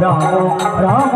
Ram Ram